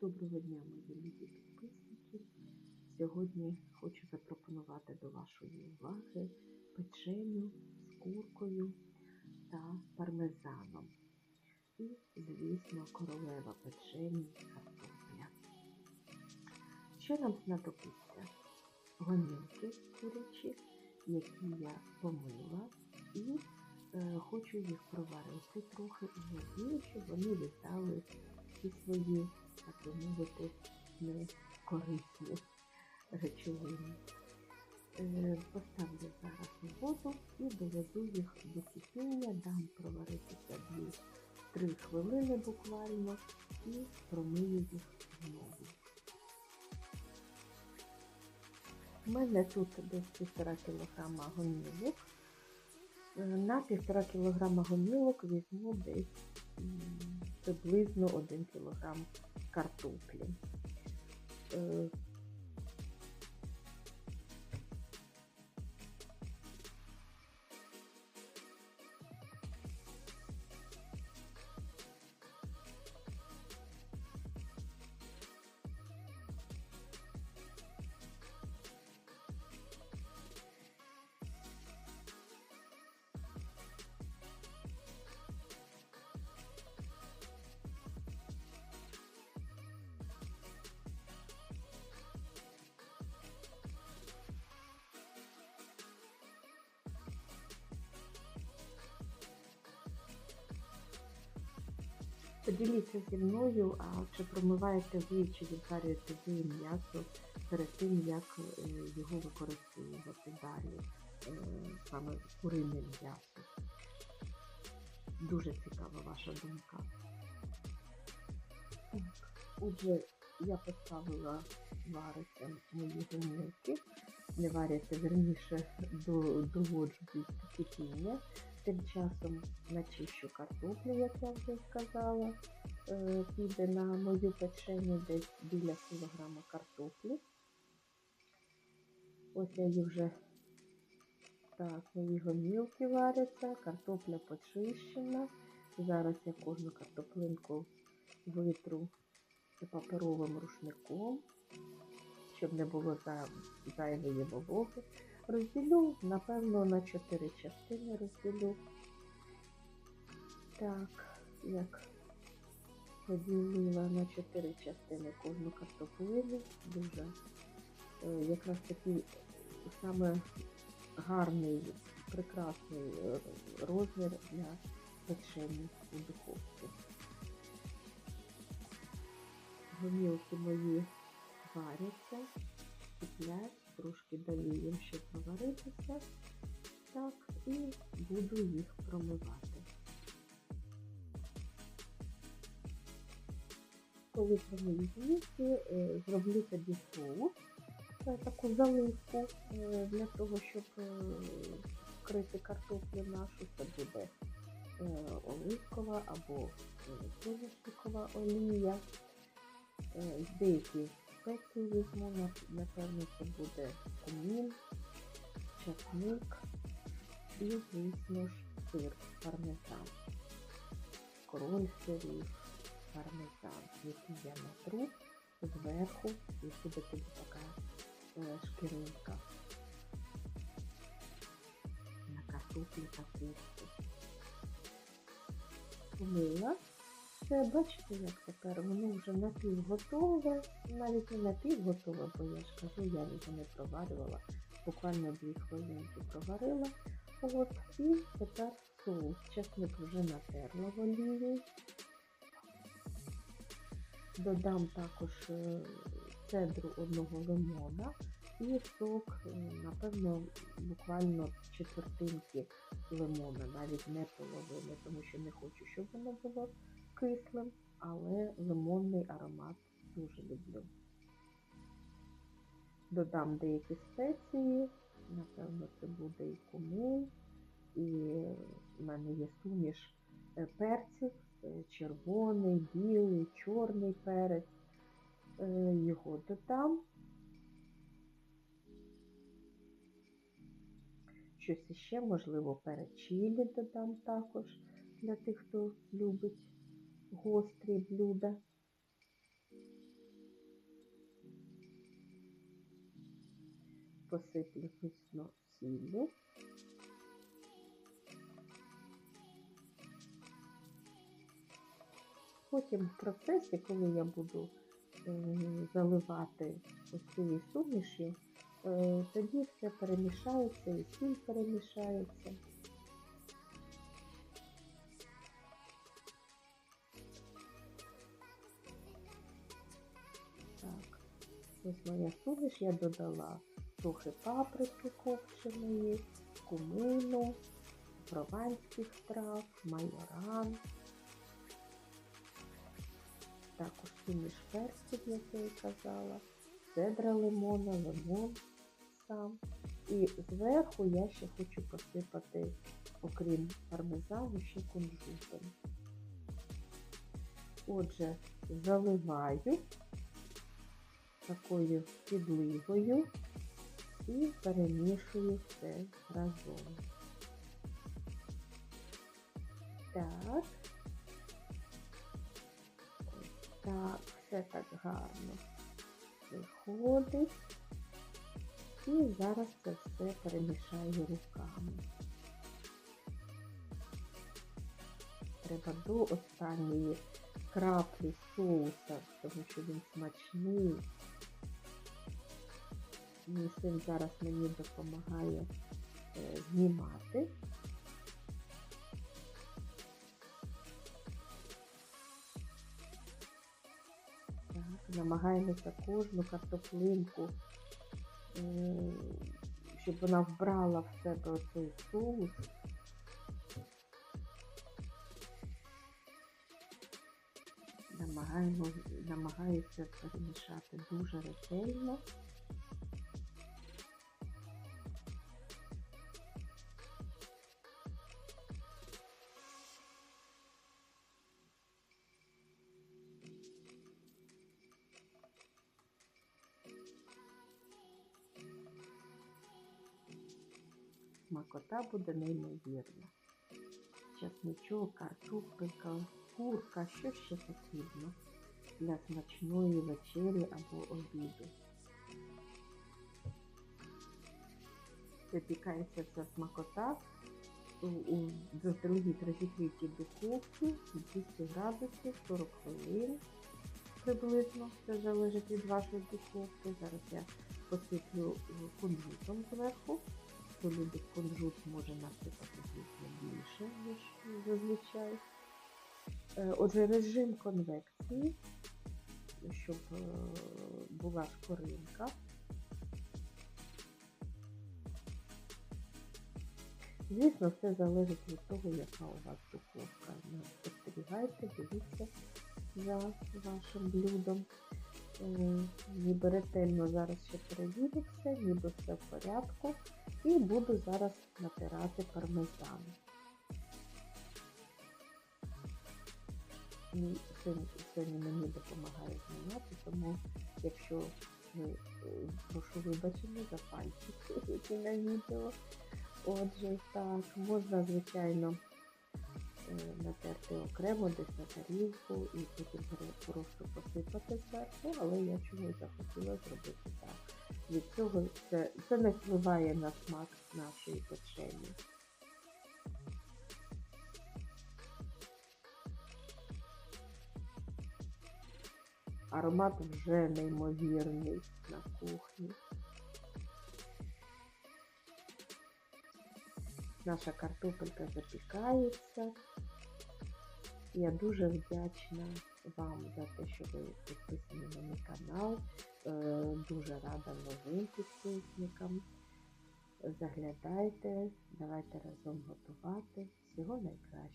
Доброго дня, мої любі підписники. Сьогодні хочу запропонувати до вашої уваги печеню з куркою та пармезаном. І, звісно, королева печені картопля. Що нам знадобиться? Гомілки курячі, які я помила, і е, хочу їх проварити трохи і надію, щоб вони віддали всі свої, так би мовити, не корисні речовини. Е, Поставлю зараз воду і доведу їх до кипіння, дам проваритися 2-3 хвилини буквально і промию їх знову. У мене тут десь 1,5 кг гомілок. Е, На 1,5 кг гомілок візьму десь приблизно 1 кг картоплі. Поділіться зі мною, а чи промиваєте ви, чи відварюєте ви м'ясо перед тим, як е, його використовувати далі, е, саме курине м'ясо. Дуже цікава ваша думка. Отже, я поставила варити мої гомілки. Не варяться, верніше, до- доводжу до кипіння. Тим часом начищу картоплю, як я вже сказала. Е, Піде на мою печеню десь біля кілограма картоплі. Ось я її вже так, мої гомілки варяться, картопля почищена. Зараз я кожну картоплинку витру паперовим рушником, щоб не було зайвої вологи. Розділю, напевно, на 4 частини розділю. Так, як поділила на 4 частини кожну картоплину. Дуже е, якраз такий саме гарний, прекрасний е, розмір для печення у духовці. Гомілки мої варяться, киплять, трошки даю їм ще проваритися. Так, і буду їх промивати. Коли промию гомілки, е, зроблю тоді соус, е, таку заливку е, для того, щоб вкрити картоплю нашу. Це буде оливкова або соняшникова олія. Деякі спеції візьму, нап- напевно, це буде кумін, часник і, звісно ж, сир пармезан. Король сирів, пармезан, який я натру зверху, і буде тоді така е, шкіринка на картоплі та курці. Помила. Це бачите, як тепер воно вже напівготове, навіть не напівготове, бо я ж кажу, я його не проварювала, буквально дві хвилинки проварила. От, і тепер соус. Часник вже натерла в олії. Додам також е, цедру одного лимона і сок, е, напевно, буквально четвертинки лимона, навіть не половини, тому що не хочу, щоб воно було кислим, але лимонний аромат дуже люблю. Додам деякі спеції, напевно, це буде і кумин, і в мене є суміш е, перців, е, червоний, білий, чорний перець. Е, Його додам. Щось іще, можливо, перед чилі додам також для тих, хто любить гострі блюда. Посиплю пісно сіллю. Потім в процесі, коли я буду е, заливати ось цією суміші, е, тоді все перемішається і сіль перемішається. Ось моя суміш, я додала трохи паприки копченої, кумину, прованських трав, майоран. Також суміш перців, як я і казала, цедра лимона, лимон сам. І зверху я ще хочу посипати, окрім пармезану, ще кунжутом. Отже, заливаю такою підливою і перемішую все разом. Так. Так, все так гарно виходить. І зараз це все перемішаю руками. Треба до останньої краплі соуса, тому що він смачний. Мій син зараз мені допомагає е, знімати. Так, намагаємося кожну картоплинку, е, щоб вона вбрала в себе оцей соус. Намагаємо, намагаюся перемішати дуже ретельно. Смакота буде неймовірна. Часничок, картопелька, курка, що ще потрібно для смачної вечері або обіду. Випікається ця смакота у, заздалегідь розігрітій духовці 200 градусів 40 хвилин приблизно. Це залежить від вашої духовки. Зараз я посиплю кунжутом зверху. Хто любить кунжут, може насипати більше, ніж зазвичай. Е, Отже, режим конвекції, щоб е, була шкоринка. Звісно, все залежить від того, яка у вас духовка. Ну, Спостерігайте, дивіться за вашим блюдом. Е, Ніби ретельно зараз ще перевірю все, ніби все в порядку. І буду зараз натирати пармезан. Мій сьогодні мені допомагає знімати, тому якщо ви е, прошу вибачення за пальчики, які на відео. Отже, так, можна, звичайно, е, натерти окремо десь на тарілку і потім просто посипати зверху, але я чомусь захотіла зробити так. Від цього це, це не впливає на смак нашої печені. Аромат вже неймовірний на кухні. Наша картопелька запікається. Я дуже вдячна вам за те, що ви підписані на мій канал. Е, Дуже рада новим підписникам. Заглядайте, давайте разом готувати. Всього найкращого.